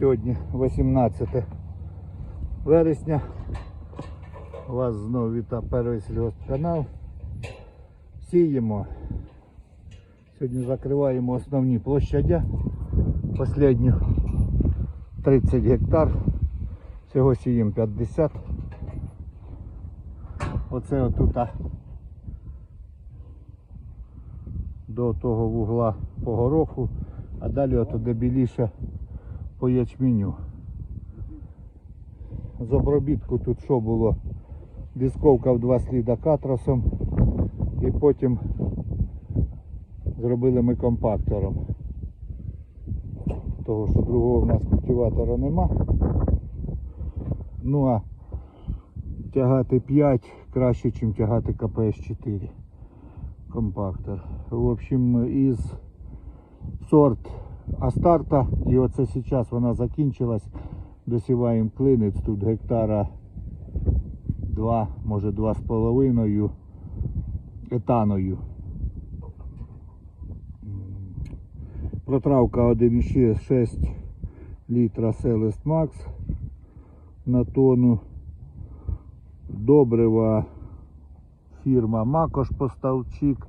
Сьогодні 18 вересня. Вас знову вітає перший сільгоспканал. Сіємо. Сьогодні закриваємо основні площадя. Последню 30 гектар. Всього сіємо 50. Оце отут до того вугла по гороху, а далі отуди біліше по ячменю. З обробітку тут що було? Дисковка в два сліда катросом і потім зробили ми компактором. Того що другого в нас культиватора нема. Ну а тягати 5 краще, ніж тягати КПС-4 компактор. В общем, із сорт Астарта, і оце зараз вона закінчилась. Досіваємо клинець тут гектара 2, може 2,5 етаною. Протравка 1,6 літра Селест Макс на тонну. Добрива фірма Макош Поставчик.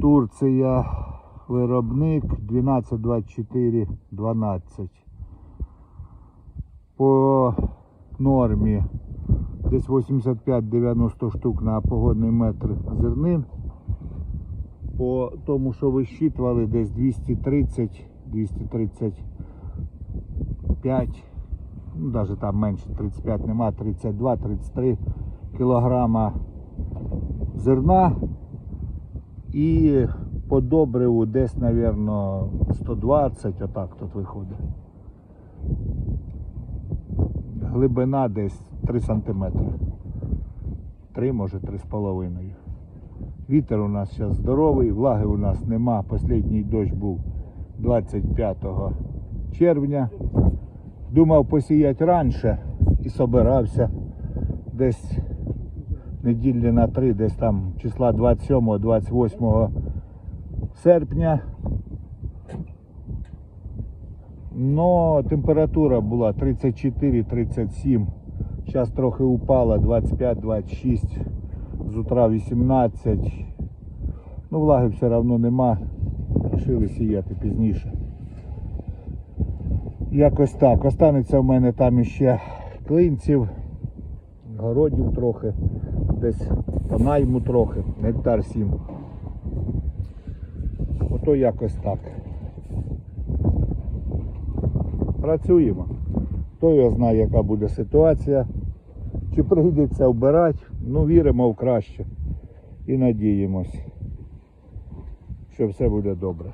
Турція виробник 1224 12. По нормі десь 85-90 штук на погодний метр зернин. По тому, що вищитували, десь 230-235, ну навіть там менше 35 нема, 32-33 кілограма зерна і по добриву десь, мабуть, 120, отак тут виходить. Глибина десь 3 см. 3, може 3,5. Вітер у нас зараз здоровий, влаги у нас нема. Послідній дощ був 25 червня. Думав посіяти раніше і собирався десь неділі на три, десь там числа 27-28 серпня. Но температура була 34-37. Зараз трохи упала 25-26, з утра 18. Ну, влаги все одно нема. Рішили сіяти пізніше. Якось так. Останеться в мене там іще клинців, городів трохи, десь по найму трохи, гектар 7. Ото якось так. Працюємо. Хто його знає, яка буде ситуація. Чи прийдеться вбирати, ну віримо в краще. І надіємось, що все буде добре.